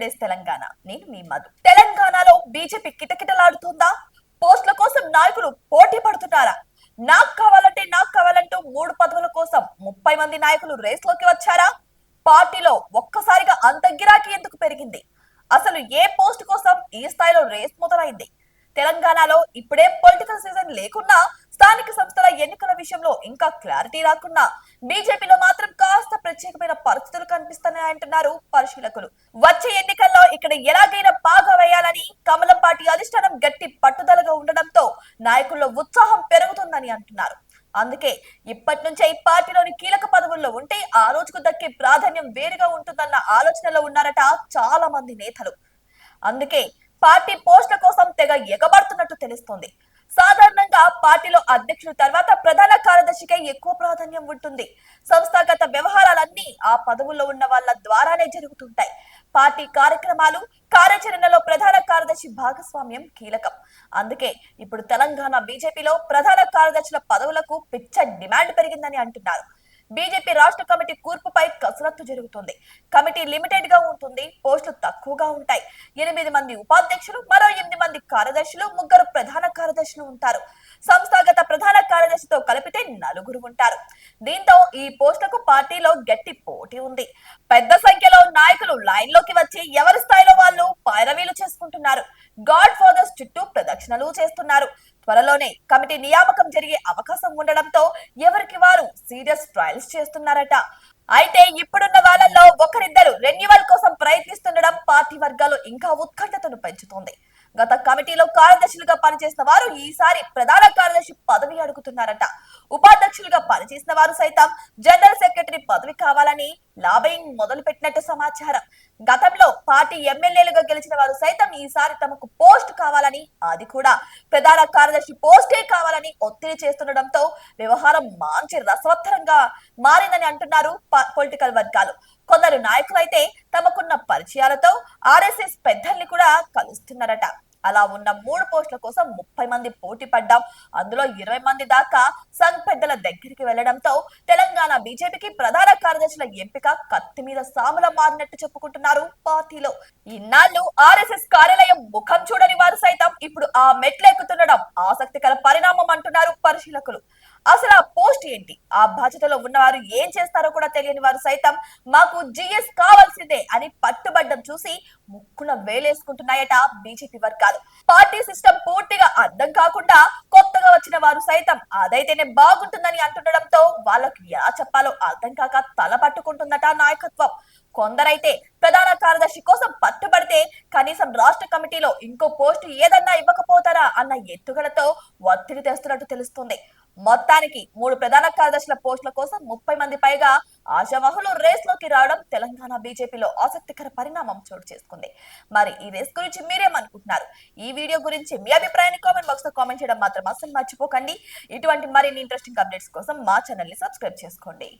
Today's Telangana నేను మీ మధు. తెలంగాణలో BJP కిటకిటలాడుతుందా? పోస్టుల కోసం నాయకులు పోటీ పడుతున్నారా? నాకు కావాలంటే నాకు కావాలంటూ మూడు పదవుల కోసం ముప్పై మంది నాయకులు రేస్లోకి వచ్చారా? పార్టీలో ఒక్కసారిగా అంత గిరాకీ ఎందుకు పెరిగింది? అసలు ఏ పోస్ట్ కోసం ఈ స్థాయిలో రేస్ మొదలైంది? తెలంగాణలో ఇప్పుడే పొలిటికల్ సీజన్ లేకున్నా స్థానిక సంస్థల ఎన్నికల విషయంలో ఇంకా క్లారిటీ రాకున్నా బీజేపీలో మాత్రం కాస్త ప్రత్యేకమైన పరిస్థితులు కనిపిస్తున్నాయంటున్నారు పరిశీలకులు. వచ్చే ఎన్నికల్లో ఇక్కడ ఎలాగైనా బాగా వేయాలని కమలం పార్టీ అధిష్టానం గట్టి పట్టుదలగా ఉండడంతో నాయకుల్లో ఉత్సాహం పెరుగుతుందని అంటున్నారు. అందుకే ఇప్పటి నుంచే ఈ పార్టీలోని కీలక పదవుల్లో ఉంటే ఆ రోజుకు దక్కే ప్రాధాన్యం వేరుగా ఉంటుందన్న ఆలోచనలో ఉన్నారట చాలా మంది నేతలు. అందుకే పార్టీ పోస్టుల కోసం తెగ ఎగబడుతున్నట్టు తెలుస్తోంది. సాధారణంగా పార్టీలో అధ్యక్షుడు తర్వాత ప్రధాన కార్యదర్శికే ఎక్కువ ప్రాధాన్యం ఉంటుంది. సంస్థాగత వ్యవహారాలన్నీ ఆ పదవుల్లో ఉన్న వాళ్ళ ద్వారానే జరుగుతుంటాయి. పార్టీ కార్యక్రమాలు కార్యాచరణలో ప్రధాన కార్యదర్శి భాగస్వామ్యం కీలకం. అందుకే ఇప్పుడు తెలంగాణ బీజేపీలో ప్రధాన కార్యదర్శుల పదవులకు పిచ్చ డిమాండ్ పెరిగిందని అంటున్నారు. బీజేపీ రాష్ట్ర కమిటీ కూర్పుపై కసరత్తు జరుగుతుంది. కమిటీ లిమిటెడ్గా ఉంటుంది పోస్టులు తక్కువగా ఉంటాయి. ఎనిమిది మంది ఉపాధ్యక్షులు మరో ఎనిమిది మంది కార్యదర్శులు ముగ్గురు ప్రధాన కార్యదర్శులు ఉంటారు. సంస్థాగత ప్రధాన కార్యదర్శితో కలిపితే నలుగురు ఉంటారు. దీంతో ఈ పోస్టులకు పార్టీలో గట్టి పోటీ ఉంది. పెద్ద సంఖ్యలో నాయకులు లైన్లోకి వచ్చి ఎవరి స్థాయిలో వాళ్ళు పైరవీలు చేసుకుంటున్నారు. గాడ్ ఫాదర్స్ చుట్టూ ప్రదక్షిణలు చేస్తున్నారు. త్వరలోనే కమిటీ నియామకం జరిగే అవకాశం ఉండడంతో ఎవరికి వారు సీరియస్ ట్రయల్స్ చేస్తున్నారట. అయితే ఇప్పుడున్న వాళ్ళల్లో ఒకరిద్దరు రెన్యువల్ కోసం ప్రయత్నిస్తుండడం పార్టీ వర్గాలు ఇంకా ఉత్కంఠతను పెంచుతోంది. గత కమిటీలో కార్యదర్శులుగా పనిచేసిన వారు ఈసారి ప్రధాన కార్యదర్శి పదవి అడుగుతున్నారట. ఉపాధ్యక్షులుగా పనిచేసిన వారు సైతం జనరల్ మంత్రి పదవి కావాలని లాబింగ్ మొదలు పెట్టినట్టు సమాచారం. గతంలో పార్టీ ఎమ్మెల్యేలుగా గెలిచిన వారు సైతం ఈసారి తమకు పోస్ట్ కావాలని అది కూడా ప్రధాన కార్యదర్శి పోస్టే కావాలని ఒత్తిడి చేస్తుండటంతో వ్యవహారం మంచి రసవత్తరంగా మారిందని అంటున్నారు పొలిటికల్ వర్గాలు. కొందరు నాయకులైతే తమకున్న పరిచయాలతో ఆర్ఎస్ఎస్ పెద్దల్ని కూడా కలుస్తున్నారట. అలా ఉన్న మూడు పోస్టుల కోసం ముప్పై మంది పోటీ పడ్డాం. అందులో ఇరవై మంది దాకా సంఘ్ పెద్దల దగ్గరికి వెళ్ళడంతో తెలంగాణ బీజేపీకి ప్రధాన కార్యదర్శుల ఎంపిక కత్తి మీద సాముల మారినట్టు చెప్పుకుంటున్నారు పార్టీలో. ఇన్నాళ్ళు ఆర్ఎస్ఎస్ కార్యాలయం ముఖం చూడని వారు సైతం ఇప్పుడు ఆ మెట్లెక్కుతుండడం ఆసక్తికర పరిణామం అంటున్నారు పరిశీలకులు. అసలు ఆ పోస్ట్ ఏంటి? ఆ బాధ్యతలో ఉన్నవారు ఏం చేస్తారో కూడా తెలియని వారు సైతం మాకు జిఎస్ కావాల్సిందే అని పట్టుబడ్డం చూసి ముక్కున వేలేసుకుంటున్నాయట బీజేపీ వర్గాలు. పార్టీ సిస్టమ్ పూర్తిగా అర్థం కాకుండా కొత్తగా వచ్చిన వారు సైతం అదైతేనే బాగుంటుందని అంటుండడంతో వాళ్ళకు ఎలా చెప్పాలో అర్థం కాక తల పట్టుకుంటుందట నాయకత్వం. కొందరైతే ప్రధాన కార్యదర్శి కోసం పట్టుబడితే కనీసం రాష్ట్ర కమిటీలో ఇంకో పోస్టు ఏదన్నా ఇవ్వకపోతారా అన్న ఎత్తుగడతో ఒత్తిడి తెస్తున్నట్టు తెలుస్తుంది. మొత్తానికి మూడు ప్రధాన కార్యదర్శుల పోస్టుల కోసం ముప్పై మంది పైగా ఆశావహులు రేస్లోకి రావడం తెలంగాణ బీజేపీలో ఆసక్తికర పరిణామం చోటు చేసుకుంది. మరి ఈ రేస్ గురించి మీరేమనుకుంటున్నారు? ఈ వీడియో గురించి మీ అభిప్రాయాన్ని కామెంట్ బాక్స్లో కామెంట్ చేయడం మాత్రం అసలు మర్చిపోకండి. ఇటువంటి మరిన్ని ఇంట్రెస్టింగ్ అప్డేట్స్ కోసం మా ఛానల్ని సబ్స్క్రైబ్ చేసుకోండి.